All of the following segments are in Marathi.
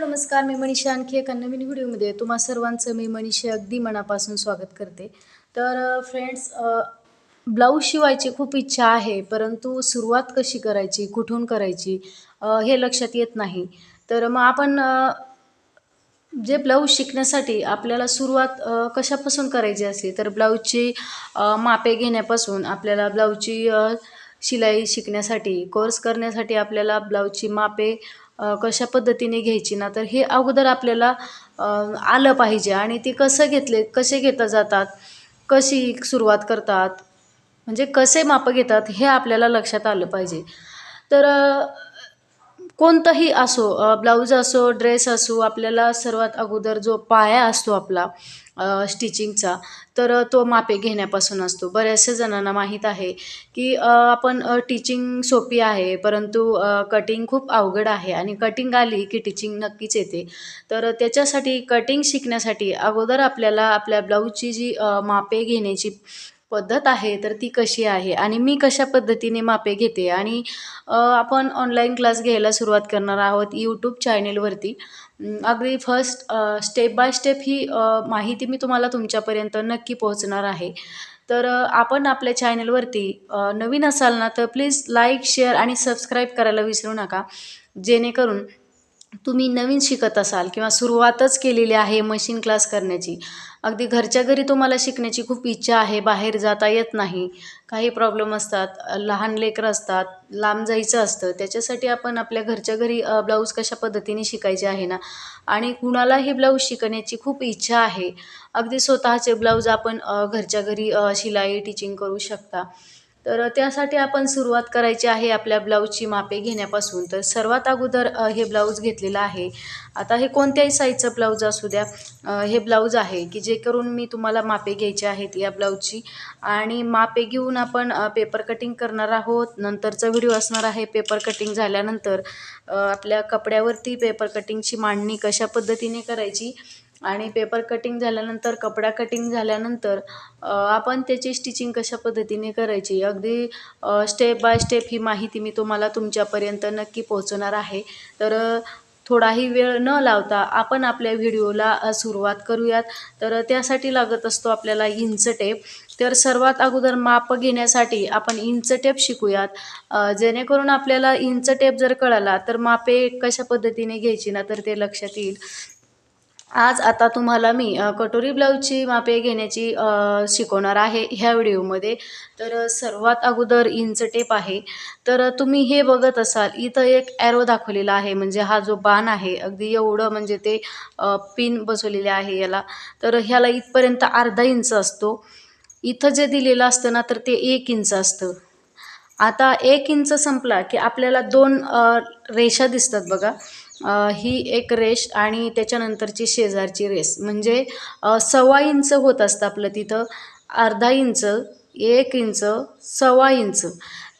नमस्कार. मी मनीषा आणखी एका नवीन व्हिडिओमध्ये तुम्हा सर्वांचं मी मनीषा अगदी मनापासून स्वागत करते. तर फ्रेंड्स ब्लाऊज शिवायची खूप इच्छा आहे परंतु सुरुवात कशी करायची कुठून करायची हे लक्षात येत नाही. तर मग आपण जे ब्लाऊज शिकण्यासाठी आपल्याला सुरुवात कशापासून करायची असते तर ब्लाऊजची मापे घेण्यापासून आपल्याला ब्लाऊजची शिलाई शिकण्यासाठी कोर्स करण्यासाठी आपल्याला ब्लाऊजची मापे कशा पद्धतीने घ्यायची ना तर हे अगोदर आपल्याला आलं पाहिजे. आणि ते कसं घेतले कसे घेता जातात कशी सुरुवात करतात म्हणजे कसे मापं घेतात हे आपल्याला लक्षात आलं पाहिजे. तर कोणतंही असो ब्लाऊज असो ड्रेस असो आपल्याला सर्वात अगोदर जो पाया असतो आपला स्टिचिंगचा तर तो मापे घेण्यापासून असतो. बऱ्याचशा जणांना माहीत आहे की आपण टीचिंग सोपी आहे परंतु कटिंग खूप अवघड आहे आणि कटिंग आली की टीचिंग नक्कीच येते. तर त्याच्यासाठी कटिंग शिकण्यासाठी अगोदर आपल्याला आपल्या ब्लाऊजची जी मापे घेण्याची पद्धत आहे तर ती कशी आहे आणि मी कशा पद्धतीने मापे घेते आणि आपण ऑनलाईन क्लास घ्यायला सुरुवात करणार आहोत यूट्यूब चॅनेलवरती अगदी फर्स्ट स्टेप बाय स्टेप ही माहिती मी तुम्हाला तुमच्यापर्यंत नक्की पोहोचणार आहे. तर आपण आपल्या चॅनलवरती नवीन असाल ना तर प्लीज लाईक शेअर आणि सबस्क्राईब करायला विसरू नका. जेणेकरून तुम्ही नवीन शिकत असाल किंवा सुरुवातच केलेली आहे मशीन क्लास करण्याची अगदी घरच्या घरी तुम्हाला शिकण्याची खूप इच्छा आहे बाहेर जाता येत नाही. काही प्रॉब्लेम असतात लहान लेकरं असतात लांब जायचं असतं. त्याच्यासाठी आपण आपल्या घरच्या घरी ब्लाऊज कशा पद्धतीने शिकायचे आहे ना? आणि कुणालाही ब्लाऊज शिकण्याची खूप इच्छा आहे. अगदी स्वतःचे ब्लाऊज आपण घरच्या घरी शिलाई टिचिंग करू शकता. तर त्यासाठी आपण सुरुवात करायची आहे आपल्या ब्लाऊजची मापे घेण्यापासून. तर सर्वात अगोदर हे ब्लाऊज घेतलेलं आहे. आता हे कोणत्याही साईजचं ब्लाऊज असू द्या हे ब्लाऊज आहे की जे करून मी तुम्हाला मापे घ्यायचे आहेत या ब्लाऊजची. आणि मापे घेऊन आपण पेपर कटिंग करणार आहोत. नंतरचा व्हिडिओ असणार आहे पेपर कटिंग झाल्यानंतर आपल्या कपड्यावरती पेपर कटिंगची मांडणी कशा पद्धतीने करायची आणि पेपर कटिंग झाल्यानंतर कपडा कटिंग झाल्यानंतर आपण त्याची स्टिचिंग कशा पद्धतीने करायची? अगदी स्टेप बाय स्टेप ही माहिती मी तुम्हाला तुमच्यापर्यंत नक्की पोहोचवणार आहे. तर थोडाही वेळ न लावता आपण आपल्या व्हिडिओला सुरुवात करूयात. तर त्यासाठी लागत असतो आपल्याला इंच टेप तर सर्वात अगोदर माप घेण्यासाठी आपण इंच टेप शिकूयात. जेणेकरून आपल्याला इंच टेप जर कळाला तर मापे कशा पद्धतीने घ्यायची ना तर ते लक्षात येईल. आज आता तुम्हाला मी कटोरी ब्लाऊजची मापे घेण्याची शिकवणार आहे ह्या व्हिडिओमध्ये. तर सर्वात अगोदर इंच टेप आहे. तर तुम्ही हे बघत असाल इथं एक ॲरो दाखवलेला आहे. म्हणजे हा जो बाण आहे अगदी एवढं म्हणजे ते पिन बसवलेले आहे याला. तर ह्याला इथपर्यंत अर्धा इंच असतो. इथं जे दिलेलं असतं ना तर ते एक इंच असतं. आता एक इंच संपला की आपल्याला दोन रेषा दिसतात बघा. ही एक रेष आणि त्याच्यानंतरची शेजारची रेस. म्हणजे सव्वा इंच होत असतं आपलं तिथं. अर्धा इंच एक इंच सव्वा इंच.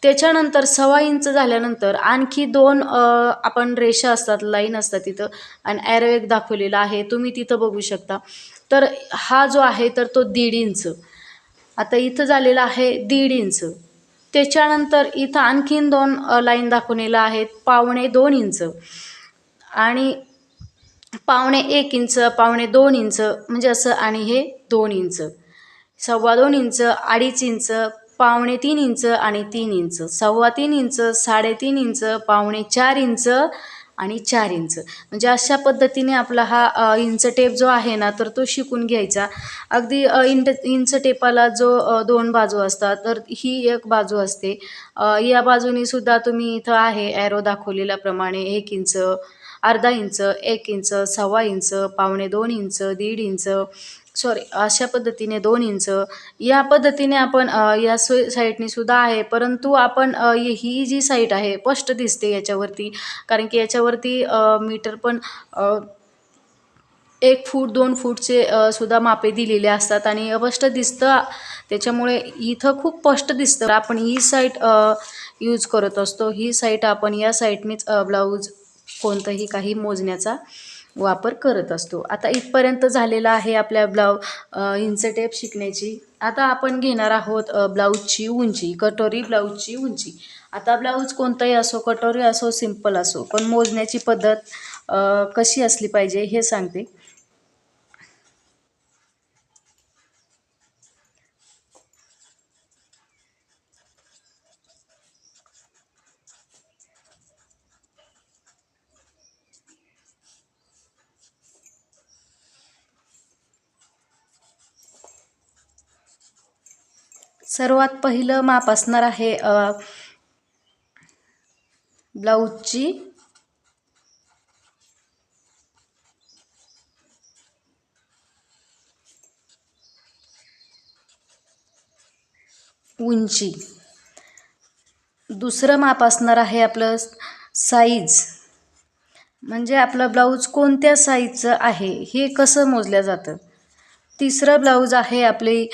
त्याच्यानंतर सव्वा इंच झाल्यानंतर आणखी दोन आपण रेषा असतात लाईन असतात तिथं. आणि ॲरो एक दाखवलेला आहे. तुम्ही तिथं बघू शकता. तर हा जो आहे तर तो दीड इंच. आता इथं झालेला आहे दीड इंच. त्याच्यानंतर इथं आणखीन दोन लाईन दाखवलेला आहेत पावणे दोन इंच. आणि पावणे एक इंच पावणे दोन इंच म्हणजे असं आणि हे दोन इंच. सव्वा दोन इंच अडीच इंच पावणे तीन इंच आणि तीन इंच. सव्वा तीन इंच साडेतीन इंच पावणे चार इंच आणि चार इंच. म्हणजे अशा पद्धतीने आपला हा इंच टेप जो आहे ना तर तो शिकून घ्यायचा. अगदी इंट इंच टेपाला जो दोन बाजू असतात तर ही एक बाजू असते. या बाजूनी सुद्धा तुम्ही इथं आहे ॲरो दाखवलेल्याप्रमाणे एक इंच अर्धा इंच एक इंच सव्वा इंच पावणे दोन इंच दीड इंच सॉरी अशा पद्धतीने दोन इंच. या पद्धतीने आपण या सो सुद्धा आहे परंतु आपण ही जी साईट आहे स्पष्ट दिसते याच्यावरती. कारण की याच्यावरती मीटर पण एक फूट दोन फूटचे सुद्धा मापे दिलेले असतात. आणि स्पष्ट दिसतं त्याच्यामुळे इथं खूप स्पष्ट दिसतं. आपण ही साईट यूज करत असतो. ही साईट आपण या साईटनीच ब्लाऊज कोणतंही काही मोजण्याचा वापर करत असतो. आता इथपर्यंत झालेला आहे आपल्या ब्लाउ अ, इंच टेप शिकण्याची. आता आपण घेणार आहोत ब्लाऊजची उंची कटोरी ब्लाऊजची उंची. आता ब्लाऊज कोणताही असो कटोरी असो सिंपल असो पण मोजण्याची पद्धत कशी असली पाहिजे हे सांगते. सर्वात पहिलं माप असणार आहे ब्लाऊजची. उंची. दुसरं माप असणार आहे आपलं साईज. म्हणजे आपलं ब्लाऊज कोणत्या साईजचं आहे हे कसं मोजलं जातं? तिसरं ब्लाऊज आहे आपली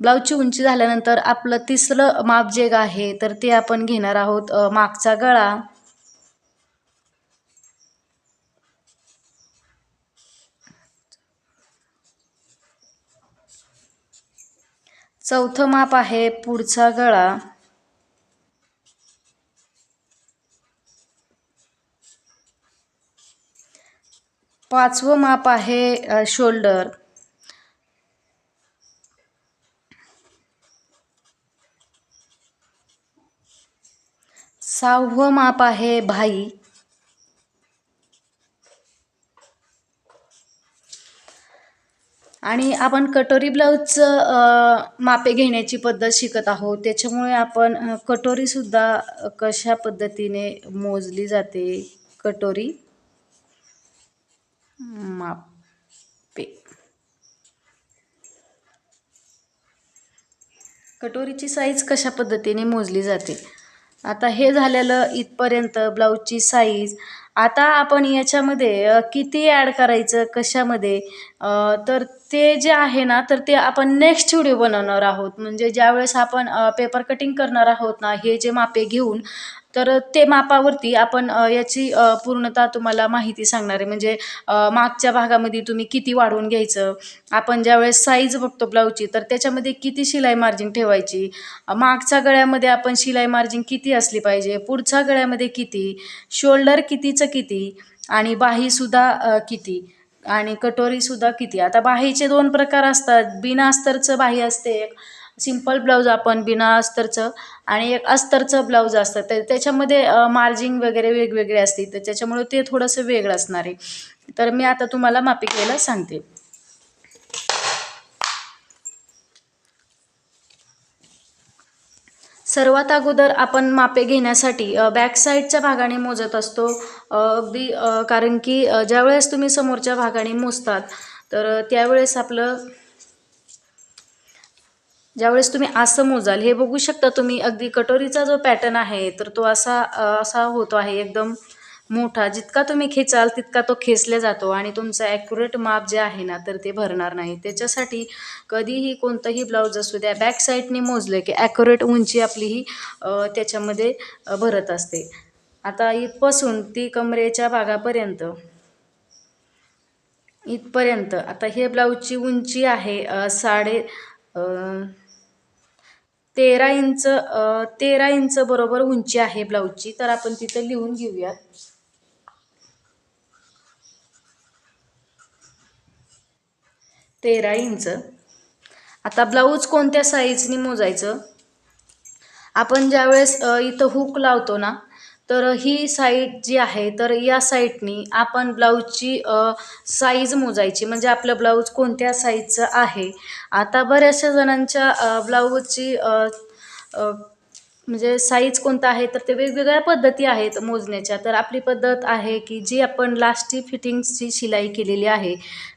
ब्लाऊजची उंची झाल्यानंतर आपलं तिसरं माप जे आहे तर ते आपण घेणार आहोत मागचा गळा. चौथं माप आहे पुढचा गळा. पाचवं माप आहे शोल्डर. सहावं माप आहे भाई. आणि आपण कटोरी ब्लाऊजचं मापे घेण्याची पद्धत शिकत आहोत. त्याच्यामुळे आपण कटोरीसुद्धा कशा पद्धतीने मोजली जाते? कटोरी मापे. कटोरीची साईज कशा पद्धतीने मोजली जाते? आता हे झालेलं इथपर्यंत ब्लाऊजची साईज आता आपण याच्यामध्ये किती ॲड करायचं कशामध्ये? तर ते जे आहे ना तर ते आपण नेक्स्ट व्हिडिओ बनवणार आहोत. म्हणजे ज्यावेळेस आपण पेपर कटिंग करणार आहोत ना हे जे मापे घेऊन तर ते मापावरती आपण याची पूर्णता पूर्णतः तुम्हाला माहिती सांगणार आहे. म्हणजे मागच्या भागामध्ये तुम्ही किती वाढवून घ्यायचं आपण ज्यावेळेस साईज बघतो ब्लाऊजची तर त्याच्यामध्ये किती शिलाई मार्जिन ठेवायची मागच्या गळ्यामध्ये आपण शिलाई मार्जिन किती असली पाहिजे पुढच्या गळ्यामध्ये किती शोल्डर कितीचं किती आणि बाहीसुद्धा किती आणि कटोरीसुद्धा किती. आता बाहीचे दोन प्रकार असतात बिना अस्तरचं बाही असते एक सिंपल ब्लाऊज आपण बिना अस्तरचं आणि एक अस्तरचं ब्लाऊज असतं. तर त्याच्यामध्ये मार्जिंग वगैरे वेगवेगळे असते. तर त्याच्यामुळे ते थोडंसं वेगळं असणार आहे. तर मी आता तुम्हाला मापिकेला सांगते. सर्वात अगोदर आपण मापे घेण्यासाठी बॅक साईडच्या भागाने मोजत असतो अगदी कारण की ज्यावेळेस तुम्ही समोरच्या भागाने मोजतात तर त्यावेळेस आपलं ज्यावेळेस तुम्ही असं मोजाल हे बघू शकता तुम्ही अगदी कटोरीचा जो पॅटर्न आहे तर तो असा असा होतो आहे एकदम मोठा. जितका तुम्ही खेचाल तितका तो खेचला जातो आणि तुमचं ॲक्युरेट माप जे आहे ना तर ते भरणार नाही. त्याच्यासाठी कधीही कोणतंही ब्लाऊज असू द्या बॅक साईडने मोजलं की ॲक्युरेट उंची आपली ही त्याच्यामध्ये भरत असते. आता इथपासून ती कमरेच्या भागापर्यंत इथपर्यंत आता हे ब्लाऊजची उंची आहे साडे तेरा इंच तेरा इंच बरोबर उंची आहे ब्लाऊजची. तर आपण तिथं लिहून घेऊयात. तेरा इंच. आता ब्लाऊज कोणत्या साईजनी मोजायचं? आपण ज्यावेळेस इथं हुक लावतो ना तर ही साईट जी आहे तर या साईटनी आपण ब्लाऊजची साईज मोजायची. म्हणजे आपलं ब्लाऊज कोणत्या साईजचं आहे? आता बऱ्याचशा जणांच्या ब्लाऊजची म्हणजे साईज कोणता आहे? तर ते वेगवेगळ्या पद्धती आहेत मोजण्याच्या. तर आपली पद्धत आहे की जी आपण लास्टची फिटिंग्सची शिलाई केलेली आहे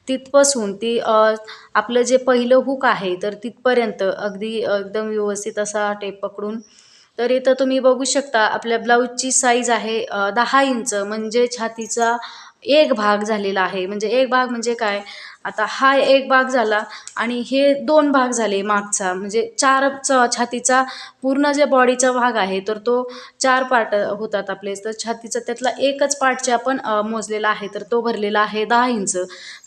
तिथपासून ती आपलं जे पहिलं हुक आहे तर तिथपर्यंत अगदी एकदम व्यवस्थित असा टेप पकडून तर इथं तुम्ही बघू शकता आपल्या ब्लाऊजची साईज आहे दहा इंच. म्हणजे छातीचा एक भाग झालेला आहे. म्हणजे एक भाग म्हणजे काय? आता हा एक भाग झाला आणि हे दोन भाग झाले मागचा. म्हणजे चार छातीचा पूर्ण जे बॉडीचा भाग आहे तर तो चार पार्ट होतात आपले. तर छातीचा त्यातला एकच पार्टचे आपण मोजलेला आहे तर तो भरलेला आहे दहा इंच.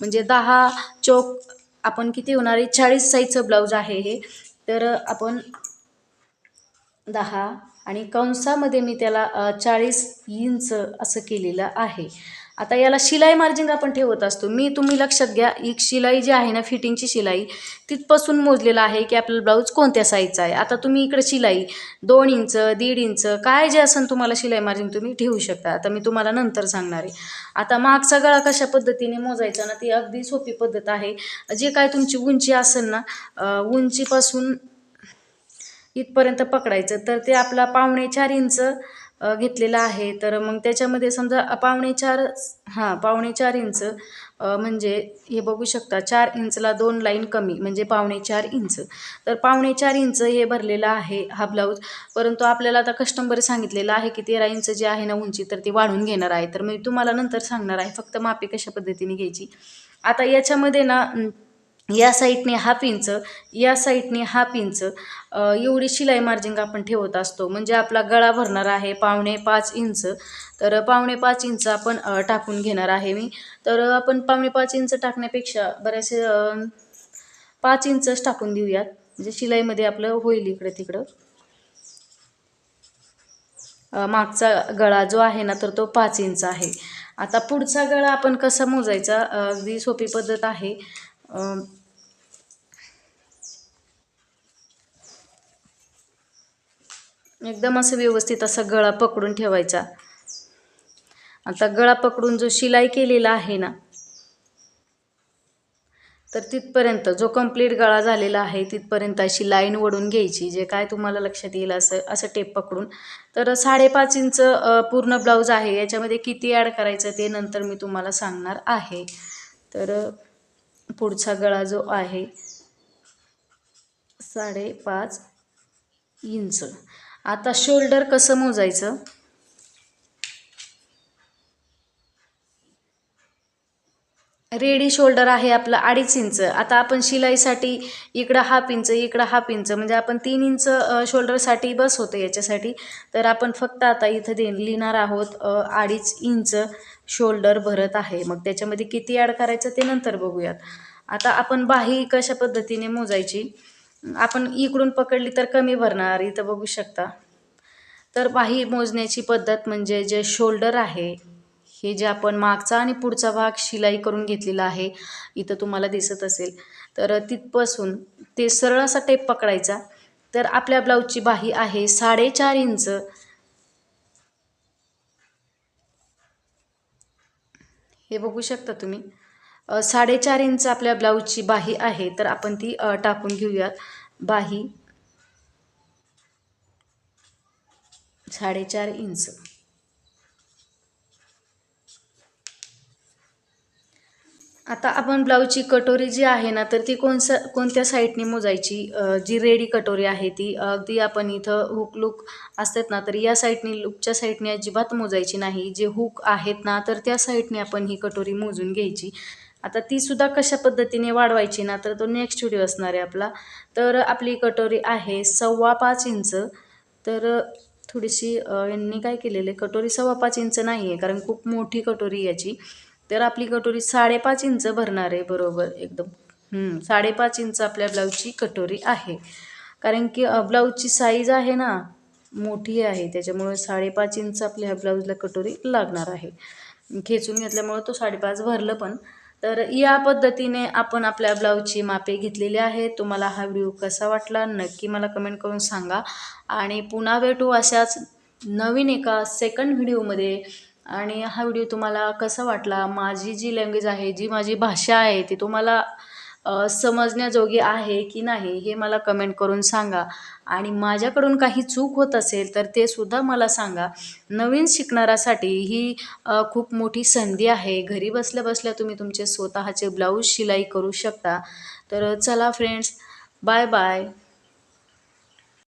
म्हणजे दहा चोक आपण किती होणार आहे? चाळीस साईजचं ब्लाऊज आहे हे. तर आपण दहा आणि कंसामध्ये मी त्याला चाळीस इंच असं केलेलं आहे. आता याला शिलाई मार्जिंग आपण ठेवत असतो. मी तुम्ही लक्षात घ्या एक शिलाई जी आहे ना फिटिंगची शिलाई तिथपासून मोजलेलं आहे की आपला ब्लाऊज कोणत्या साईजचा आहे. आता तुम्ही इकडे शिलाई दोन इंच दीड इंच काय जे असेल तुम्हाला शिलाई मार्जिंग तुम्ही ठेवू शकता. आता मी तुम्हाला नंतर सांगणार आहे. आता मागचा गळा कशा पद्धतीने मोजायचा ना ती अगदी सोपी पद्धत आहे. जे काय तुमची उंची असेल ना उंचीपासून इथपर्यंत पकडायचं. तर ते आपला पावणे चार इंच घेतलेलं आहे. तर मग त्याच्यामध्ये समजा पावणे चार हां पावणे चार इंच म्हणजे हे बघू शकता चार इंचला दोन लाईन कमी म्हणजे पावणे चार इंच. तर पावणे चार इंच हे भरलेलं आहे हा ब्लाऊज. परंतु आपल्याला आता कस्टमर सांगितलेलं आहे की तेरा इंच जे आहे ना उंची तर ती वाढून घेणार आहे. तर मी तुम्हाला नंतर सांगणार आहे फक्त मापे कशा पद्धतीने घ्यायची. आता याच्यामध्ये ना या साईडने हाफ इंच या साईडने हाफ इंच एवढी शिलाई मार्जिंग आपण ठेवत असतो. म्हणजे आपला गळा भरणार आहे पावणे पाच इंच. तर पावणे पाच इंच आपण टाकून घेणार आहे मी. तर आपण पावणे पाच इंच टाकण्यापेक्षा बऱ्याचशे पाच इंचच टाकून देऊयात. म्हणजे शिलाईमध्ये आपलं होईल इकडं तिकडं. मागचा गळा जो आहे ना तर तो पाच इंच आहे. आता पुढचा गळा आपण कसा मोजायचा? अगदी सोपी पद्धत आहे. एकदम असं व्यवस्थित असा गळा पकडून ठेवायचा. आता गळा पकडून जो शिलाई केलेला आहे ना तर तिथपर्यंत जो कंप्लीट गळा झालेला आहे तिथपर्यंत अशी लाईन ओढून घ्यायची जे काय तुम्हाला लक्षात येईल असं असं टेप पकडून. तर साडेपाच इंच पूर्ण ब्लाऊज आहे याच्यामध्ये किती ॲड करायचं ते नंतर मी तुम्हाला सांगणार आहे. तर पुढचा गळा जो आहे साडेपाच इंच. आता शोल्डर कसं मोजायचं? रेडी शोल्डर आहे आपलं अडीच इंच. आता आपण शिलाईसाठी इकडं हाफ इंच इकडं हाफ इंच म्हणजे आपण तीन इंच शोल्डरसाठी बस होतं याच्यासाठी. तर आपण फक्त आता इथं दे लिहिणार आहोत अडीच इंच. शोल्डर भरत आहे. मग त्याच्यामध्ये किती ॲड करायचं ते नंतर बघूयात. आता आपण बाही कशा पद्धतीने मोजायची? आपण इकडून पकडली तर कमी भरणार इथं बघू शकता. तर बाही मोजण्याची पद्धत म्हणजे जे शोल्डर आहे हे जे आपण मागचा आणि पुढचा भाग शिलाई करून घेतलेला आहे इथं तुम्हाला दिसत असेल. तर तिथपासून ते सरळ असा टेप पकडायचा. तर आपल्या ब्लाऊजची बाही आहे साडेचार इंच. हे बघू शकता तुम्ही. साडेचार इंच आपल्या ब्लाऊजची बाही आहे तर आपण ती टाकून घेऊयात. बाही साडेचार इंच. आता आपण ब्लाऊजची कटोरी जी आहे ना तर ती कोणसा कोणत्या साईडने मोजायची? जी रेडी कटोरी आहे ती अगदी आपण इथं हुक लूक असतात ना तर या साईडने लूकच्या साईडने अजिबात मोजायची नाही. जे हुक आहेत ना तर त्या साईडने आपण ही कटोरी मोजून घ्यायची. आता ती सुद्धा कशा पद्धतीने वाढवायची ना तर तो नेक्स्ट व्हिडिओ असणार आहे आपला. तर आपली कटोरी आहे सव्वा पाच इंच. तर थोडीशी यांनी काय केलेलं आहे? कटोरी सव्वा पाच इंच नाही आहे कारण खूप मोठी कटोरी याची. तर आपली कटोरी साडेपाच इंच भरणार आहे बरोबर एकदम. साडेपाच इंच आपल्या ब्लाऊजची कटोरी आहे. कारण की ब्लाऊजची साईज आहे ना मोठी आहे त्याच्यामुळे साडेपाच इंच आपल्या ह्या ब्लाऊजला कटोरी लागणार आहे. खेचून घेतल्यामुळं तो साडेपाच भरलं पण. तर या पद्धतीने आपण आपल्या ब्लाऊजची मापे घेतलेली आहे तुम्हाला हा व्हिडिओ कसा वाटला नक्की मला कमेंट करून सांगा. आणि पुन्हा भेटू अशाच नवीन एका सेकंड व्हिडिओमध्ये आणि हा व्हिडिओ तुम्हाला कसा वाटला? माझी जी लँग्वेज आहे जी माझी भाषा आहे ती तुम्हाला समजण्याजोगी आहे की नाही हे मला कमेंट करून सांगा. आणि माझ्याकडून काही चूक होत असेल तर ते सुद्धा मला सांगा. नवीन शिकणाऱ्यासाठी ही खूप मोठी संधी आहे. घरी बसल्या बसल्या तुम्ही तुमचे स्वतःचे ब्लाऊज शिलाई करू शकता. तर चला फ्रेंड्स बाय बाय